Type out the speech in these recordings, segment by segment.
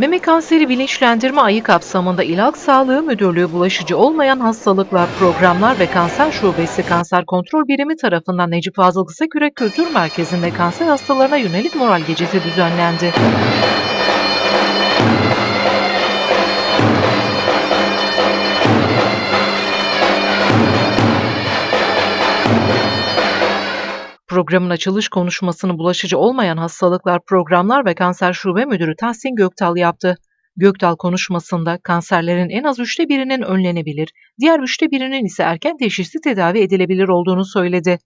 Meme kanseri bilinçlendirme ayı kapsamında İl Sağlığı Müdürlüğü bulaşıcı olmayan hastalıklar, programlar ve kanser şubesi kanser kontrol birimi tarafından Necip Fazıl Kısakürek Kültür Merkezi'nde kanser hastalarına yönelik moral gecesi düzenlendi. Programın açılış konuşmasını bulaşıcı olmayan hastalıklar, programlar ve kanser şube müdürü Tahsin Göktal yaptı. Göktal konuşmasında kanserlerin en az üçte birinin önlenebilir, diğer üçte birinin ise erken teşhisli tedavi edilebilir olduğunu söyledi.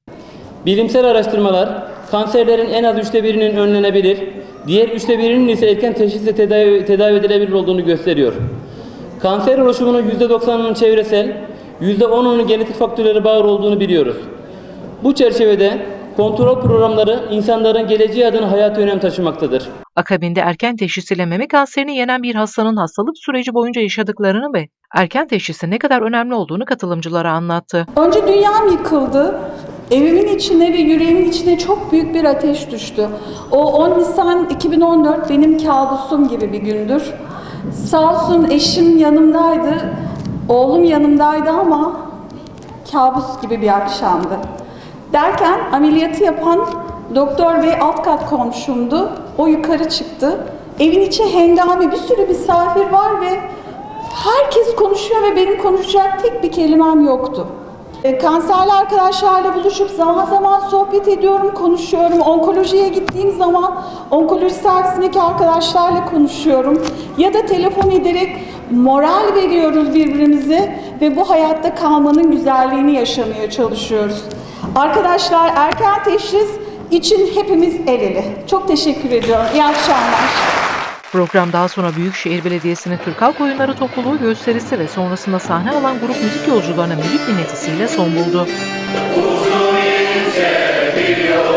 Bilimsel araştırmalar kanserlerin en az üçte birinin önlenebilir, diğer üçte birinin ise erken teşhisle tedavi, tedavi edilebilir olduğunu gösteriyor. Kanser oluşumunun %90'ının çevresel, %10'unun genetik faktörlere bağlı olduğunu biliyoruz. Bu çerçevede kontrol programları insanların geleceği adına hayati önem taşımaktadır. Akabinde erken teşhis ile meme kanserini yenen bir hastanın hastalık süreci boyunca yaşadıklarını ve erken teşhisin ne kadar önemli olduğunu katılımcılara anlattı. Önce dünyam yıkıldı. Evimin içine ve yüreğimin içine çok büyük bir ateş düştü. O 10 Nisan 2014 benim kabusum gibi bir gündür. Sağ olsun eşim yanımdaydı, oğlum yanımdaydı ama kabus gibi bir akşamdı. Derken ameliyatı yapan doktor bey alt kat komşumdu. O yukarı çıktı. Evin içi hengame bir sürü misafir var ve herkes konuşuyor ve benim konuşacak tek bir kelimem yoktu. E, Kanserli arkadaşlarla buluşup zaman zaman sohbet ediyorum, konuşuyorum. Onkolojiye gittiğim zaman onkoloji servisindeki arkadaşlarla konuşuyorum. Ya da telefon ederek moral veriyoruz birbirimize ve bu hayatta kalmanın güzelliğini yaşamaya çalışıyoruz. Arkadaşlar erken teşhis için hepimiz el ele. Çok teşekkür ediyorum. İyi akşamlar. Program daha sonra Büyükşehir Belediyesi'nin Türk Halk Oyunları Topluluğu gösterisi ve sonrasında sahne alan grup müzik yolcularına müzik dinletisiyle son buldu. Bir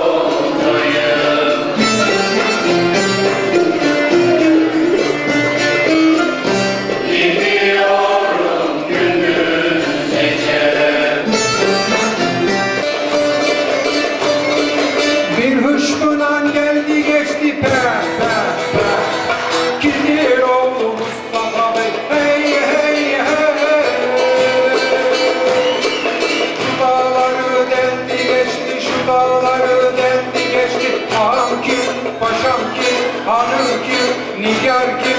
hışkınan geldi geçti pe pe pe. Gizir oldu Mustafa Bey. Hey hey hey. Şu dağları deldi geçti şu dağları deldi geçti. Ağam kim paşam kim hanım kim nigar kim